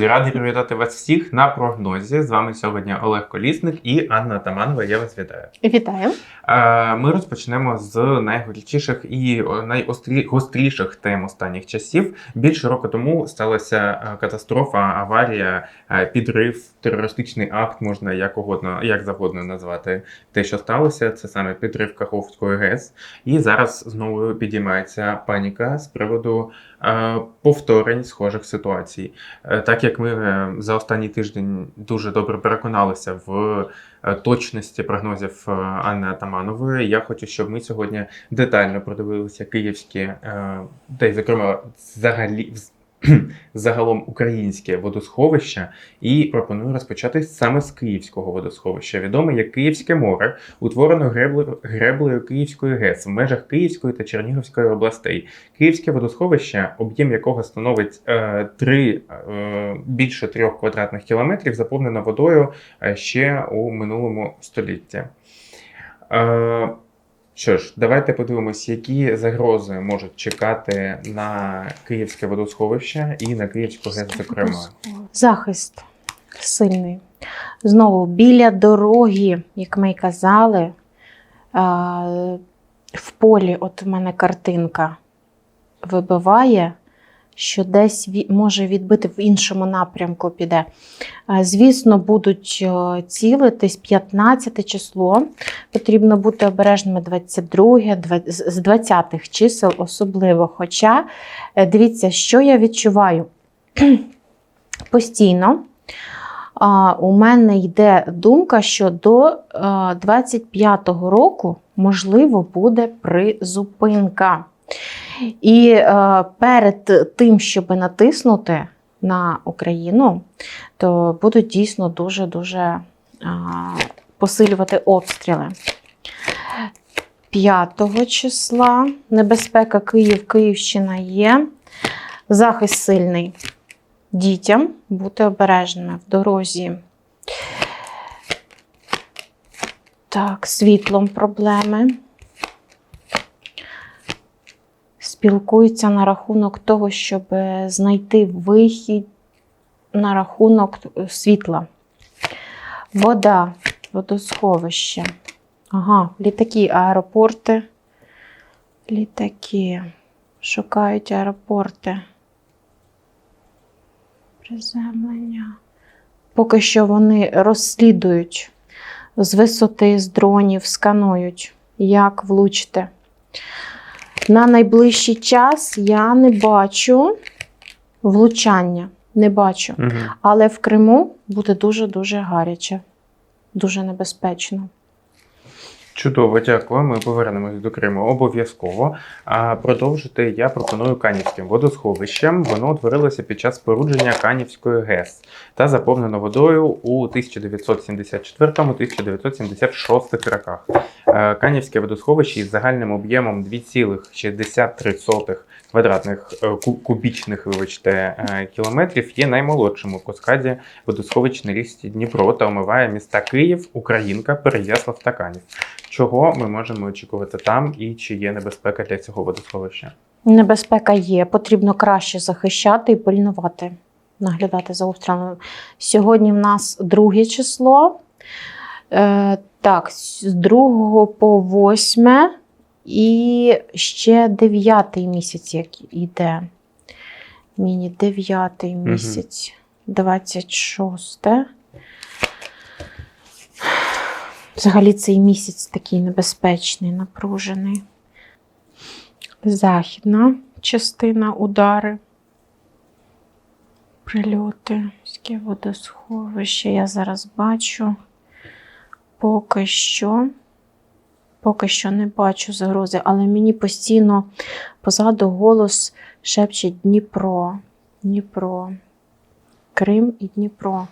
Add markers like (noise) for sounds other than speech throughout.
Друзі, радий привітати вас всіх на прогнозі. З вами сьогодні Олег Колісник і Анна Таманова. Я вас вітаю. Вітаю. Е, Ми розпочнемо з найгорячіших і найгостріших тем останніх часів. Більше року тому сталася е, катастрофа, аварія, е, підрив, терористичний акт, можна як угодно, як завгодно назвати те, що сталося. Це саме підрив Каховської ГЕС. І зараз знову підіймається паніка з приводу повторень схожих ситуацій. Е, Так як ми е, за останній тиждень дуже добре переконалися в е, точності прогнозів е, Анни Атаманової, я хочу, щоб ми сьогодні детально продивилися київські, е, та й зокрема взагалі (clears throat) загалом українське водосховище, і пропоную розпочати саме з київського водосховища. Відоме як Київське море, утворено греблею, Київської ГЕС в межах Київської та Чернігівської областей. Київське водосховище, об'єм якого становить е, 3, е, більше трьох квадратних кілометрів, заповнено водою е, ще у минулому столітті. Е, що ж, давайте подивимось, які загрози можуть чекати на Київське водосховище і на Київську ГЕС, зокрема. Захист сильний. Знову біля дороги, як ми й казали, в полі, от в мене картинка вибиває, що десь може відбити в іншому напрямку піде. Звісно, будуть е, цілитись 15 число. Потрібно бути обережними 22, з з 20-х чисел особливо. Хоча, е, дивіться, що я відчуваю. (clears throat) Постійно у мене йде думка, що до е, 25-го року, можливо, буде призупинка. І е, перед тим, щоб натиснути на Україну, то будуть дійсно дуже-дуже а, посилювати обстріли. 5 числа небезпека Київ, Київщина є. Захист сильний. Дітям бути обережними в дорозі. Так, світлом проблеми. Спілкуються на рахунок того, щоб е, знайти вихід на рахунок е, світла. Вода, водосховище. Ага, літаки, аеропорти. Літаки. Шукають аеропорти. Приземлення. Поки що вони розслідують з висоти, з дронів, сканують, як влучити. На найближчий час я не бачу влучання. Не бачу. Угу. Але в Криму буде дуже-дуже гаряче, дуже небезпечно. Чудово, дякую. Ми повернемось до Криму обов'язково. А продовжити я пропоную Канівським водосховищем. Воно утворилося під час спорудження Канівської ГЕС та заповнено водою у 1974-1976 роках. Е, Канівське водосховище із загальним об'ємом 2,63 квадратних е, кубічних вибачте, е, кілометрів є наймолодшим у каскаді водосховищ на річці Дніпро та омиває міста Київ, Українка, Переяслав та Канів. Чого ми можемо очікувати там і чи є небезпека для цього водосховища? Небезпека є, потрібно краще захищати і пильнувати, наглядати за обстрілами. Сьогодні в нас друге число. Е, так, з 2 по 8 і ще 9 місяць, як іде. Міні 9 місяць, 26. Взагалі цей місяць такий небезпечний, напружений. Західна частина удари. Прильоти, міське водосховище. Я зараз бачу. Поки що, поки що не бачу загрози, але мені постійно позаду голос шепче Дніпро, Дніпро, Крим і Дніпро.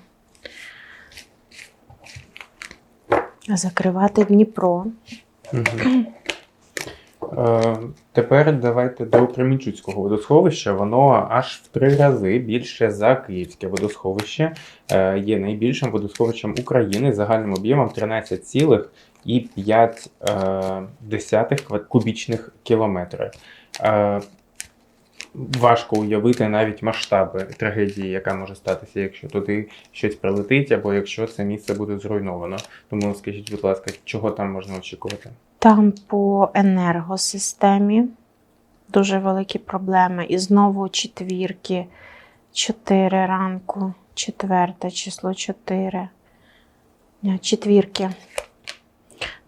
Закривати Дніпро. Е, тепер давайте до Кременчуцького водосховища. Воно аж в три рази більше за Київське водосховище. Е, є найбільшим водосховищем України загальним об'ємом 13,5 кубічних кілометри. Е, важко уявити навіть масштаби трагедії, яка може статися, якщо туди щось прилетить, або якщо це місце буде зруйновано. Тому скажіть, будь ласка, чого там можна очікувати? Там по енергосистемі дуже великі проблеми. І знову четвірки, 4 ранку, четверте число 4. Ні, Четвірки.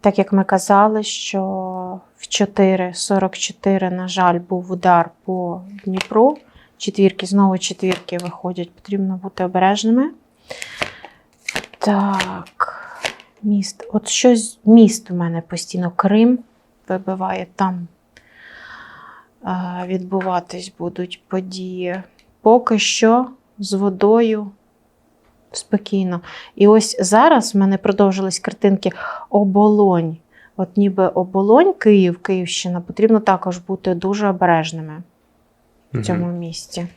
Так як ми казали, що в 4.44, на жаль, був удар по Дніпру. Четвірки, знову четвірки виходять, потрібно бути обережними. Так. Міст. От щось міст у мене постійно Крим вибиває там. е, Відбуватись будуть події. Поки що з водою спокійно. І ось зараз в мене продовжились картинки оболонь. От ніби оболонь, Київ, Київщина, потрібно також бути дуже обережними в цьому місті.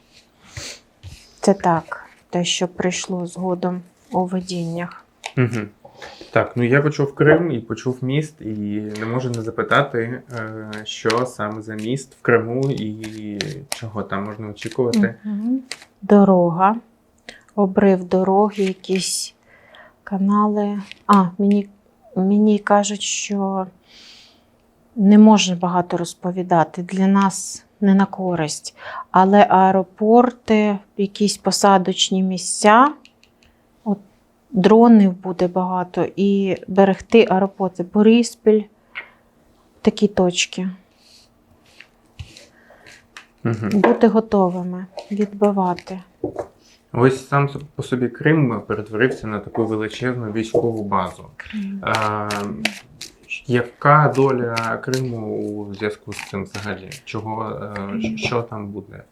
Це так, те, що прийшло згодом у видіннях. Угу. Так, ну я почув Крим і почув міст, і не можу не запитати, е, що саме за міст в Криму і чого там можна очікувати. Мгм. Дорога, обрив дороги, якісь канали. А, мені, мені кажуть, що не можна багато розповідати. Для нас не на користь. Але аеропорти, якісь посадочні місця, от дронів буде багато, і берегти аеропорти. Бориспіль, такі точки. Угу. Бути готовими, відбивати. Ось сам по собі Крим перетворився на таку величезну військову базу. Е, яка доля Криму у зв'язку з цим взагалі? Чого, е, що там буде?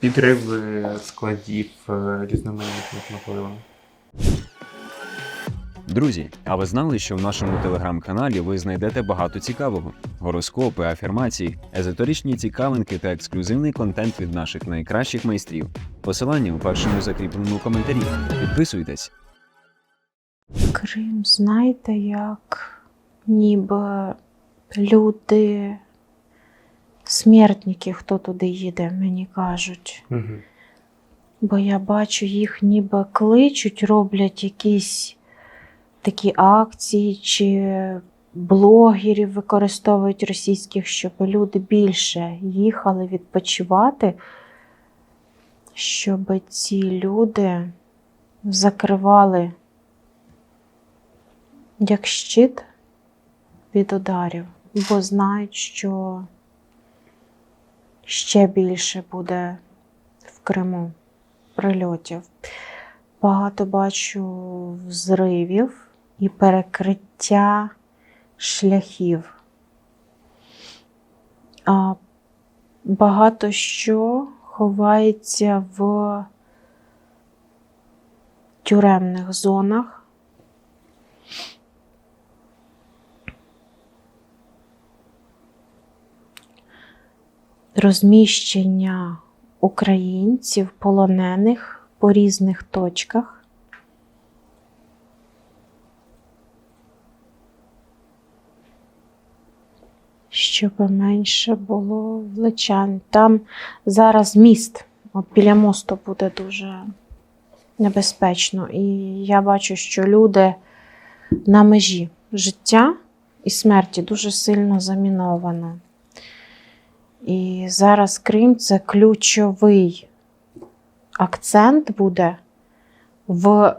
Підриви складів е, різноманітних, можливо. Друзі, а ви знали, що в нашому телеграм-каналі ви знайдете багато цікавого: гороскопи, афірмації, езотеричні цікавинки та ексклюзивний контент від наших найкращих майстрів. Посилання у першому закріпленому коментарі. Підписуйтесь. Крим, знаєте, як ніби люди, смертники, хто туди їде, мені кажуть. Угу. Бо я бачу, їх ніби кличуть, роблять якісь такі акції, чи блогерів використовують російських, щоб люди більше їхали відпочивати, щоб ці люди закривали як щит від ударів, бо знають, що ще більше буде в Криму прильотів. Багато бачу взривів і перекриття шляхів. А багато що ховається в тюремних зонах. Розміщення українців, полонених по різних точках. Щоб менше було влучань. Там зараз міст, от біля мосту буде дуже небезпечно. І я бачу, що люди на межі життя і смерті дуже сильно заміновано. І зараз Крим це ключовий акцент буде в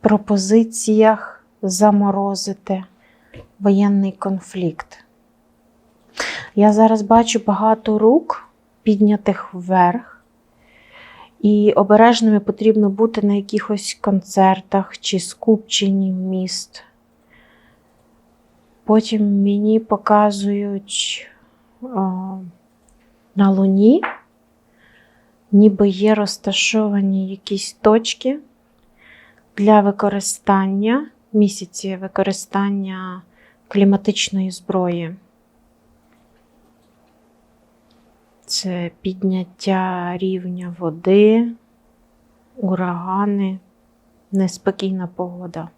пропозиціях заморозити воєнний конфлікт. Я зараз бачу багато рук, піднятих вверх, і обережними потрібно бути на якихось концертах чи скупченні міст. Потім мені показують а, на Луні, ніби є розташовані якісь точки для використання місяці використання кліматичної зброї. Це підняття рівня води, урагани, неспокійна погода.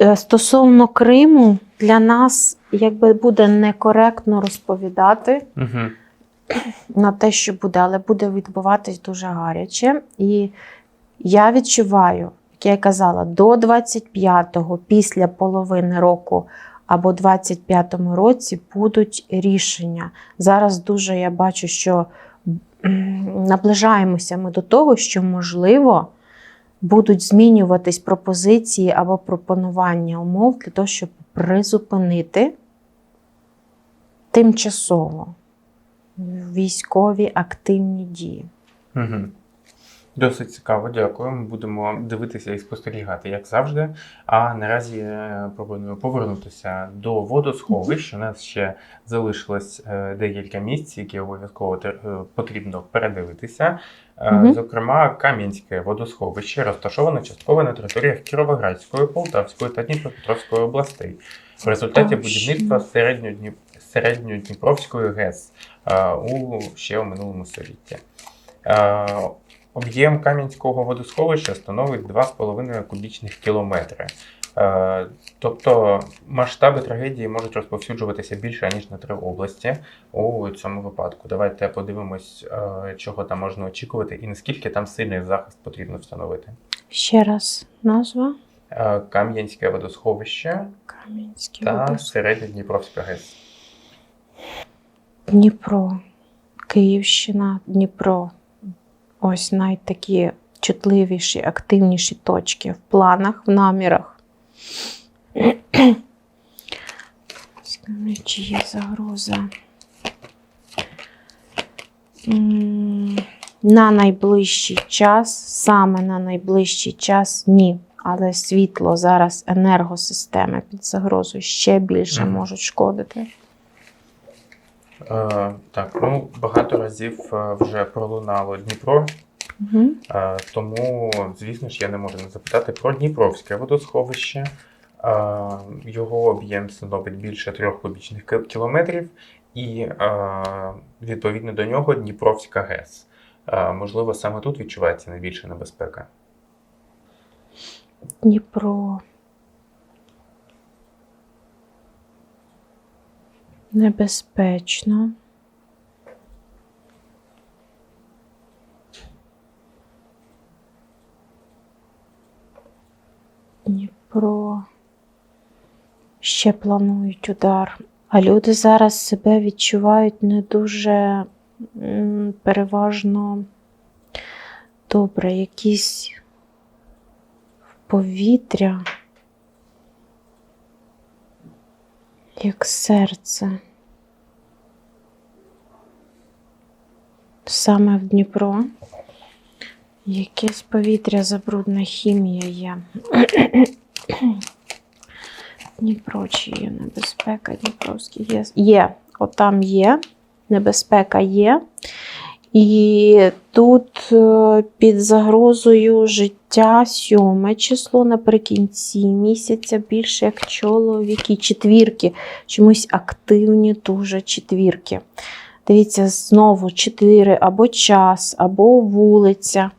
Е, Стосовно Криму, для нас якби буде некоректно розповідати Угу. (clears throat) на те, що буде, але буде відбуватись дуже гаряче. І я відчуваю, як я казала, до 25-го, після половини року або 25-му році будуть рішення. Зараз дуже я бачу, що наближаємося ми до того, що можливо. Будуть змінюватись пропозиції або пропонування умов для того, щоб призупинити тимчасово військові активні дії. Угу. Досить цікаво, дякую. Ми будемо дивитися і спостерігати, як завжди. А наразі е, пропоную повернутися до водосховищ. У нас ще залишилось е, декілька місць, які обов'язково е, потрібно передивитися. Мгм. Зокрема, Кам'янське водосховище розташоване частково на територіях Кіровоградської, Полтавської та Дніпропетровської областей. В результаті будівництва середньодніп... середньодніпровської ГЕС е, у ще у минулому столітті. Е, Об'єм Кам'янського водосховища становить 2,5 кубічних кілометри. Е, Тобто масштаби трагедії можуть розповсюджуватися більше, ніж на три області у цьому випадку. Давайте подивимось, чого там можна очікувати і наскільки там сильний захист потрібно встановити. Ще раз назва Кам'янське водосховище Кам'янський та область. Середньодніпровська ГЕС. Дніпро, Київщина, Дніпро. Ось найтакі чутливіші, активніші точки в планах, в намірах. Чи є загроза? На найближчий час, саме на найближчий час ні. Але світло зараз енергосистеми під загрозою ще більше можуть шкодити. Е, Так, ну багато разів е, вже пролунало Дніпро. Угу. Тому, звісно ж, я не можу не запитати про Дніпровське водосховище. Його об'єм становить більше трьох кубічних кілометрів, і відповідно до нього Дніпровська ГЕС. Можливо, саме тут відчувається найбільша небезпека. Дніпро. Небезпечно. Дніпро. Ще планують удар. А люди зараз себе відчувають не дуже переважно добре. Якісь повітря, як серце. Саме в Дніпро. Якесь повітря забрудна хімія є. (clears throat) Дніпро чи є небезпека, Дніпровський є. Є, отам є. Небезпека є. І тут е, під загрозою життя сьоме число наприкінці місяця більше як чоловіки, четвірки, чомусь активні дуже четвірки. Дивіться, знову чотири або час, або вулиця.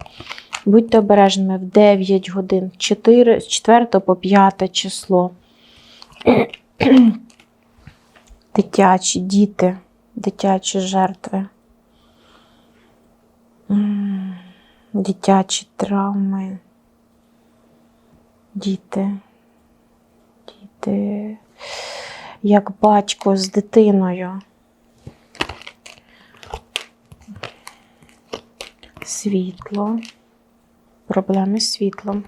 Будьте обережними в 9 годин, 4, з 4 по 5 число. Дитячі діти, дитячі жертви. Дитячі травми. Діти. Діти. Як батько з дитиною. Світло. Проблеми з світлом.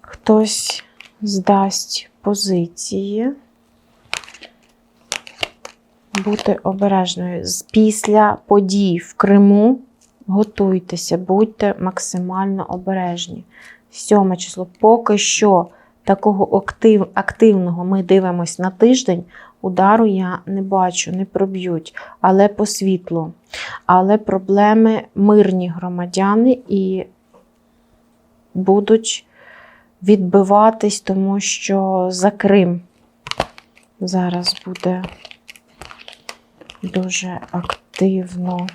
Хтось здасть позиції. Бути обережною. Після подій в Криму готуйтеся, будьте максимально обережні. Сьоме число. Поки що такого актив, активного ми дивимося на тиждень. Удару я не бачу, не проб'ють, але по світлу. Але проблеми мирні громадяни і будуть відбиватись, тому що за Крим зараз буде дуже активно.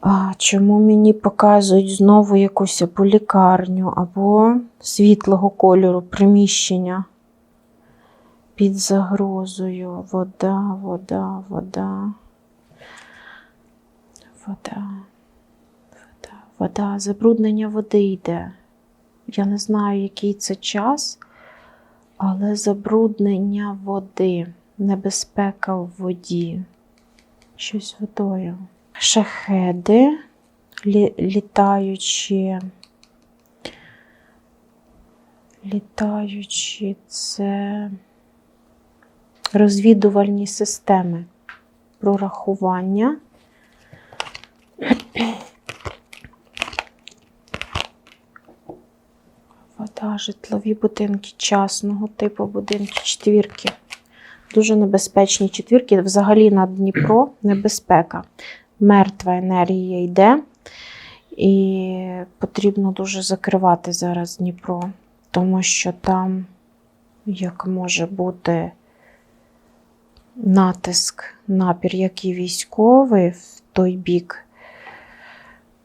А чому мені показують знову якусь або лікарню, або світлого кольору приміщення під загрозою? Вода, вода, вода. Вода. Вода, вода. Забруднення води йде. Я не знаю, який це час, але забруднення води, небезпека в воді. Щось водою. Шахеди, лі, літаючі. Літаючі це розвідувальні системи прорахування. Вода, житлові будинки частного типу будинки, четвірки. Дуже небезпечні четвірки. Взагалі на Дніпро небезпека. Мертва енергія йде, і потрібно дуже закривати зараз Дніпро, тому що там як може бути натиск, напір, як і військовий в той бік,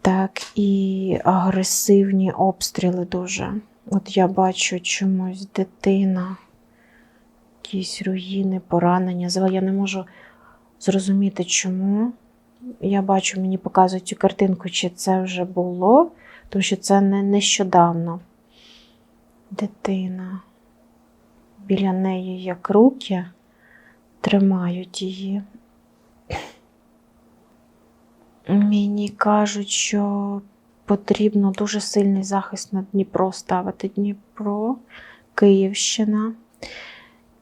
так і агресивні обстріли дуже. От я бачу чомусь дитина, якісь руїни, поранення. Я не можу зрозуміти, чому. Я бачу, мені показують цю картинку, чи це вже було, тому що це не нещодавно. Дитина. Біля неї як руки тримають її. Мені кажуть, що потрібно дуже сильний захист на Дніпро ставити. Дніпро, Київщина,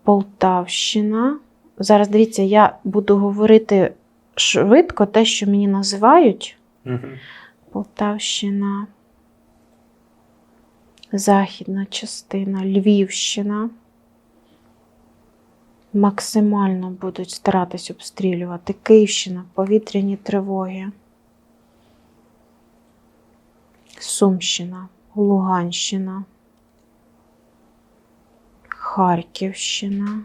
Полтавщина. Зараз дивіться, я буду говорити швидко те, що мені називають. Угу. Полтавщина, Західна частина, Львівщина. Максимально будуть старатись обстрілювати. Київщина, повітряні тривоги. Сумщина, Луганщина, Харківщина.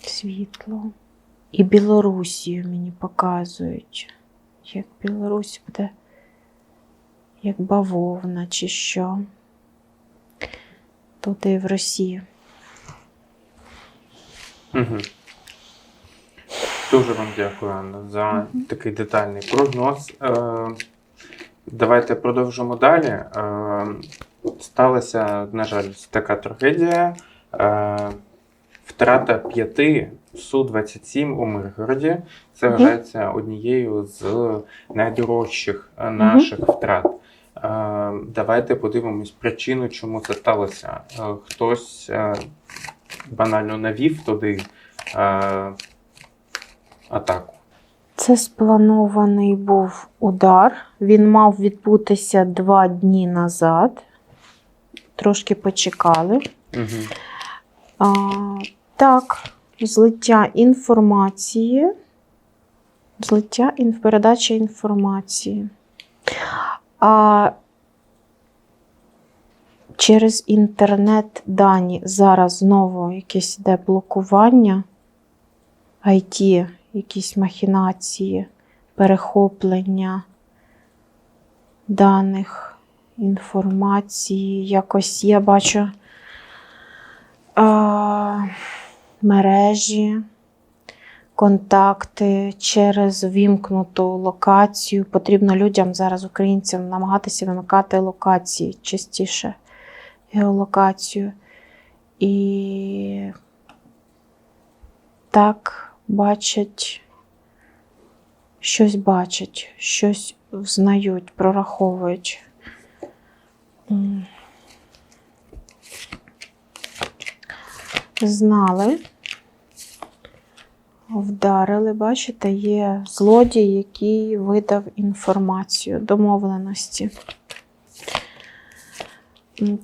Світло. І Білорусію мені показують. Як Білорусь буде як бавовна чи що. Тут і в Росії. Угу. Дуже вам дякую, Анна, за такий детальний прогноз. Е, давайте продовжимо далі. Сталася, на жаль, така трагедія. Е, втрата п'яти Су-27 у Миргороді. Це вважається однією з найдорожчих наших втрат. Е, Давайте подивимось причину, чому це сталося. Е, Хтось банально навів туди атаку. Це спланований був удар. Він мав відбутися два дні назад. Трошки почекали. Угу. А, так, злиття інформації. Злиття передача інформації. А через інтернет дані зараз знову якесь йде блокування, IT, якісь махінації, перехоплення даних, інформації. Якось я бачу а, мережі, контакти через вімкнуту локацію. Потрібно людям зараз, українцям, намагатися вимикати локації частіше, геолокацію. І так бачать, щось бачать, щось взнають, прораховують. Знали, вдарили, бачите, є злодій, який видав інформацію, домовленості.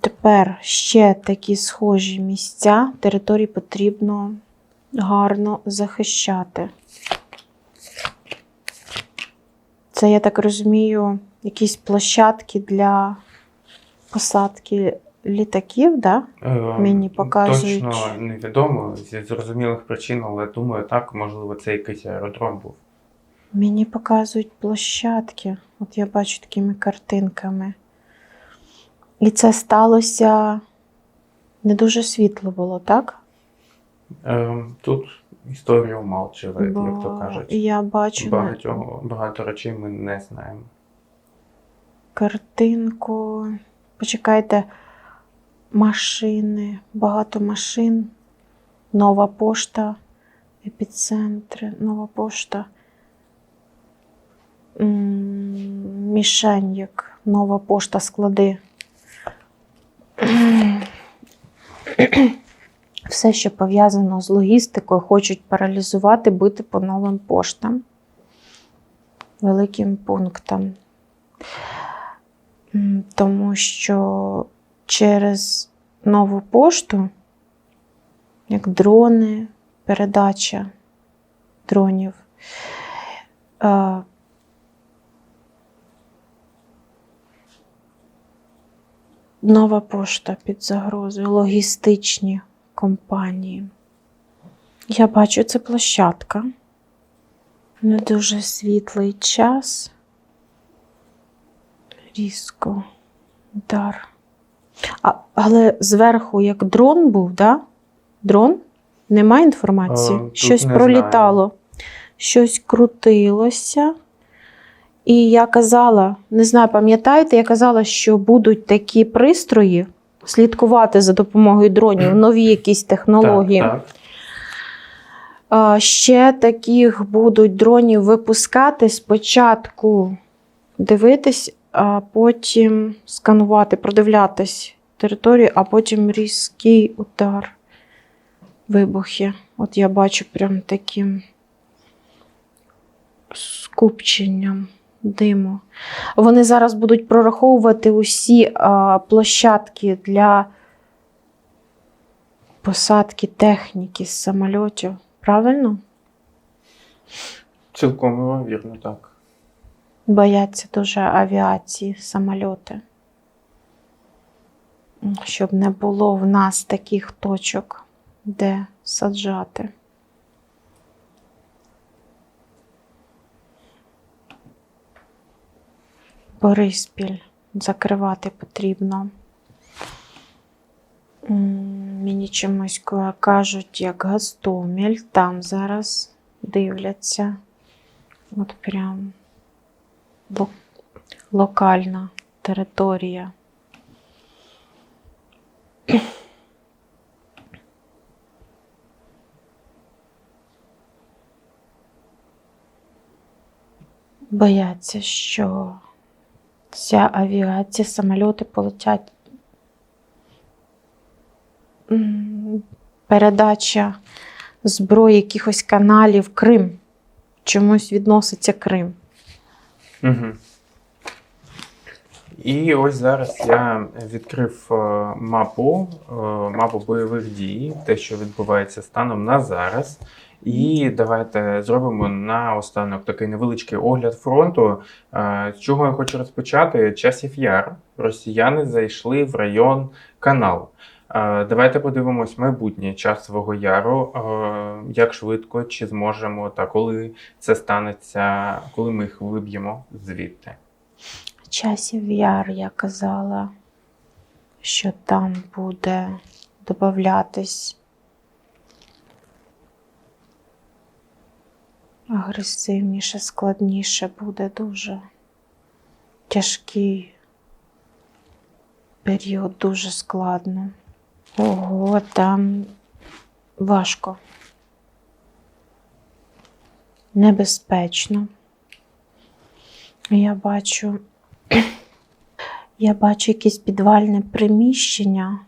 Тепер ще такі схожі місця, території потрібно гарно захищати. Це, я так розумію, якісь площадки для посадки літаків, да? Е, Мені показують. Точно невідомо зі зрозумілих причин, але думаю, так, можливо, це якийсь аеродром був. Мені показують площадки. От я бачу такими картинками. І це сталося не дуже світло було, так? Е, Тут історія умалчує, як то кажуть. я бачу Багатьох, багато речей ми не знаємо. картинку. Почекайте, машини, багато машин, нова пошта, епіцентри, нова пошта. Мішень, як нова пошта склади. (clears throat) Все, що пов'язано з логістикою, хочуть паралізувати, бити по новим поштам, великим пунктам. Тому що через нову пошту, як дрони, передача дронів, е, нова пошта під загрозою, логістичні компанії. Я бачу, це площадка. Не дуже світлий час. Різко. Удар. А, але зверху, як дрон був, да? Дрон? Немає інформації. Е, тут Щось не пролітало, щось крутилося. І я казала, не знаю, пам'ятаєте, я казала, що будуть такі пристрої слідкувати за допомогою дронів, (clears throat) нові якісь технології. Так, так. Ще таких будуть дронів випускати спочатку дивитись, а потім сканувати, продивлятись територію, а потім різкий удар, вибухи. От я бачу прям таким скупченням диму. Вони зараз будуть прораховувати усі а, площадки для посадки техніки з самольотів. Правильно? Цілком ймовірно, так. Бояться дуже авіації, самольоти. Щоб не було в нас таких точок, де саджати. Бориспіль закривати потрібно. Мені чомусь кажуть, як Гастомель, там зараз дивляться. От прям локальна територія. Бояться, що ця авіація, самольоти полетять. Передача зброї якихось каналів Крим. Чомусь відноситься Крим. Угу. І ось зараз я відкрив е, мапу, е, мапу бойових дій, те, що відбувається станом на зараз. І давайте зробимо наостанок такий невеличкий огляд фронту. Е, З чого я хочу розпочати? Часів яр. Росіяни зайшли в район канал. Давайте подивимось майбутнє часового яру, е, як швидко, чи зможемо та коли це станеться, коли ми їх виб'ємо звідти. Часів яр я казала, що там буде додатись агресивніше, складніше буде дуже тяжкий період, дуже складно. Ого, там важко. Небезпечно. Я бачу, я бачу якесь підвальне приміщення,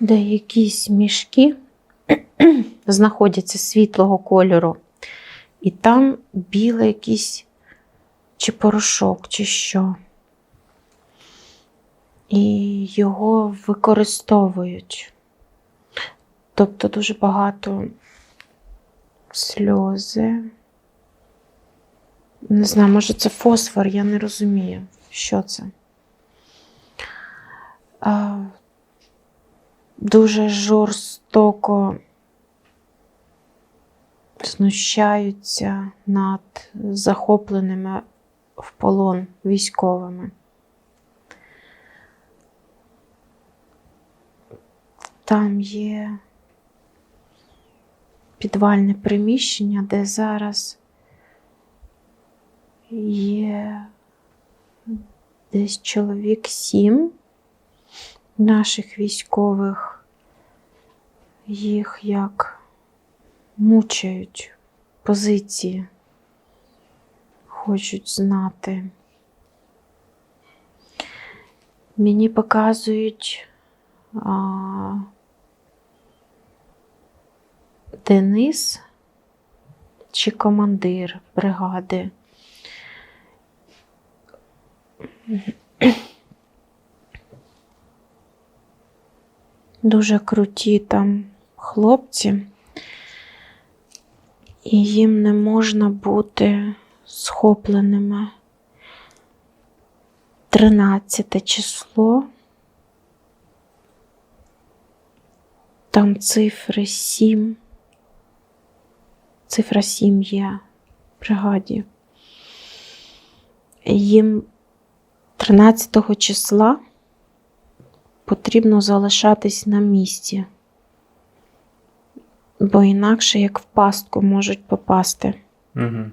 де якісь мішки (clears throat) знаходяться світлого кольору, і там біле якийсь чи порошок, чи що. І його використовують. Тобто дуже багато сльози. Не знаю, може це фосфор, я не розумію, що це. а, дуже жорстоко знущаються над захопленими в полон військовими. Там є підвальне приміщення, де зараз є десь чоловік сім наших військових. Їх як мучають позиції, хочуть знати. Мені показують Денис чи командир бригади. Дуже круті там хлопці, і їм не можна бути схопленими. 13 число. Там цифри 7. Цифра 7 є в бригаді. Їм 13 числа потрібно залишатись на місці, бо інакше як в пастку можуть попасти. Угу.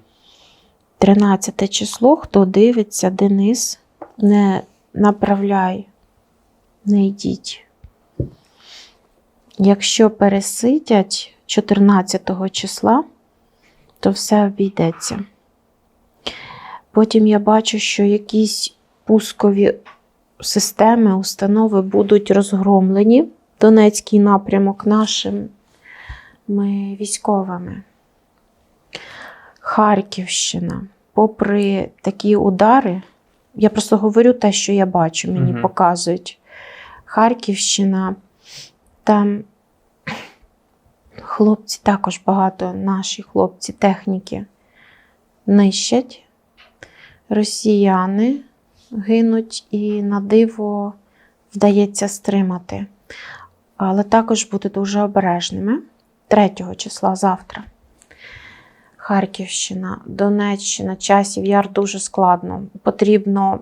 13 число, хто дивиться, Денис, не направляй, не йдіть. Якщо пересидять 14 числа, то все обійдеться. Потім я бачу, що якісь пускові системи, установи будуть розгромлені. Донецький напрямок нашими військовими. Харківщина, попри такі удари, я просто говорю те, що я бачу, мені Мгм. показують. Харківщина, там хлопці також багато, наші хлопці, техніки нищать, росіяни гинуть і на диво вдається стримати. Але також бути дуже обережними 3 числа завтра. Харківщина, Донеччина, Часів Яр дуже складно. Потрібно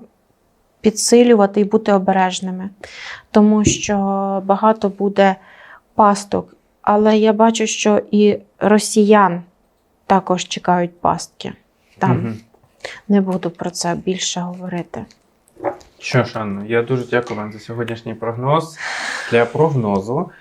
підсилювати і бути обережними, тому що багато буде пасток. Але я бачу, що і росіян також чекають пастки. Там Угу. не буду про це більше говорити. Що ж, Анна, я дуже дякую вам за сьогоднішній прогноз. Для прогнозу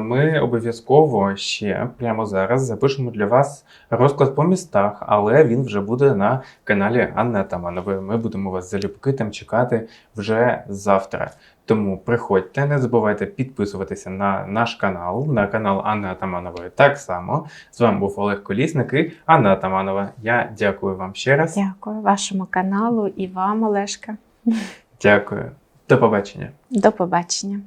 ми обов'язково ще прямо зараз запишемо для вас розклад по містах, але він вже буде на каналі Анни Атаманової. Ми будемо вас залюбки там чекати вже завтра. Тому приходьте, не забувайте підписуватися на наш канал, на канал Анни Атаманової. Так само з вами був Олег Колісник і Анна Атаманова. Я дякую вам ще раз. Дякую вашому каналу і вам, Олешка. Дякую. До побачення. До побачення.